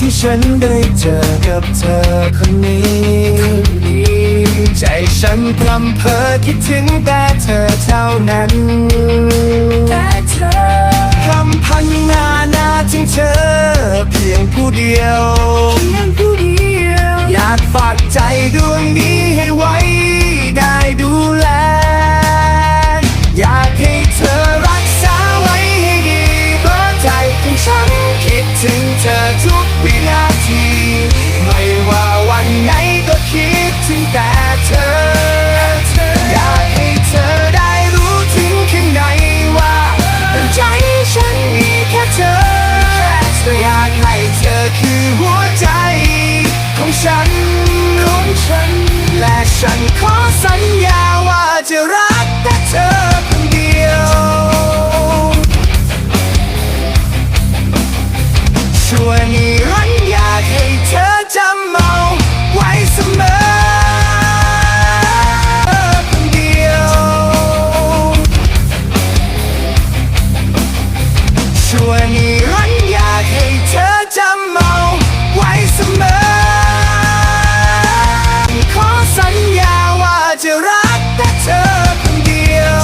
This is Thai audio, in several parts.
ที่ฉันได้เจอกับเธอคนนี้ ใจฉันพรำเพอคิดถึงแต่เธอเท่านั้นแต่เธอคำพันนานาถึงเธอ เพียงผู้เดียวเพียงผู้เดียวอยากฝากใจดวงนี้ให้ไว้ได้ดูแล อยากให้เธอรักษาไว้ให้ดีเพราะใจของฉันคิดถึงเธอ ช่วยนิรันอยากให้เธอจำเอาไว้เสมอคนเดียวช่วยนิรันอยากให้เธอจำเอาไว้เสมอ ขอสัญญาว่าจะรักแต่เธอคนเดียว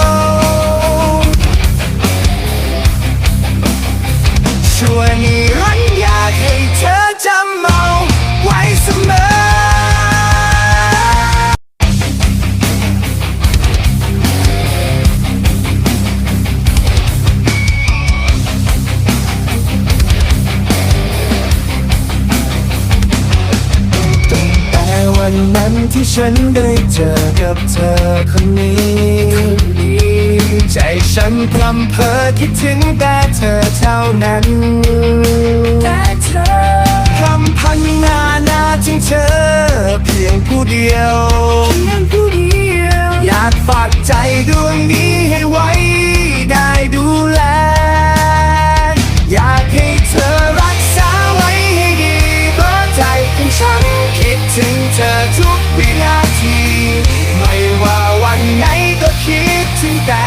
ช่วยนิรัน ให้เธอจำเอาไว้เสมอ แต่วันนั้นที่ฉันได้เจอกับเธอคนนี้ ใจฉันพรำเพอคิดถึงแต่เธอเท่านั้น คำพันหน้าหน้าถึงเธอเพียงผู้เดียวเพียงผู้เดียว อยากฝากใจดวงนี้ให้ไว้ได้ดูแล อยากให้เธอรักษาไว้ให้ดีเพราะใจของฉันคิดถึงเธอทุกวินาที ไม่ว่าวันไหนก็คิดถึงแต่